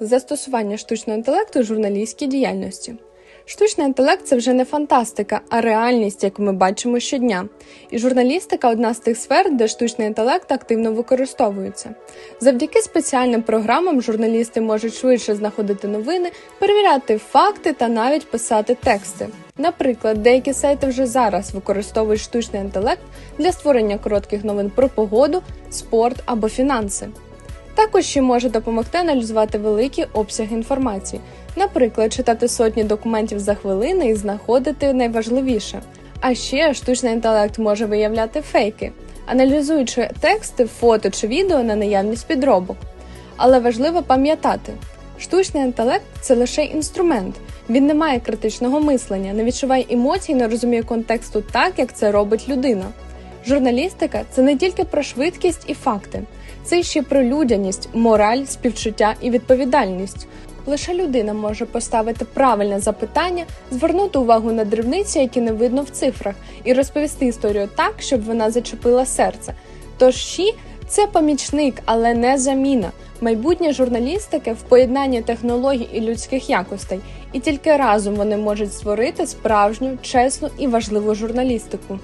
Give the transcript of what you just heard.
Застосування штучного інтелекту в журналістській діяльності. Штучний інтелект це вже не фантастика, а реальність, яку ми бачимо щодня. І журналістика одна з тих сфер, де штучний інтелект активно використовується. Завдяки спеціальним програмам журналісти можуть швидше знаходити новини, перевіряти факти та навіть писати тексти. Наприклад, деякі сайти вже зараз використовують штучний інтелект для створення коротких новин про погоду, спорт або фінанси. Також ще може допомогти аналізувати великі обсяги інформації, наприклад, читати сотні документів за хвилини і знаходити найважливіше. А ще штучний інтелект може виявляти фейки, аналізуючи тексти, фото чи відео на наявність підробок. Але важливо пам'ятати, штучний інтелект це лише інструмент. Він не має критичного мислення, не відчуває емоцій, не розуміє контексту так, як це робить людина. Журналістика це не тільки про швидкість і факти, це ще про людяність, мораль, співчуття і відповідальність. Лише людина може поставити правильне запитання, звернути увагу на дрібниці, які не видно в цифрах, і розповісти історію так, щоб вона зачепила серце. Тож ШІ – це помічник, але не заміна. Майбутнє журналістики в поєднанні технологій і людських якостей, і тільки разом вони можуть створити справжню, чесну і важливу журналістику.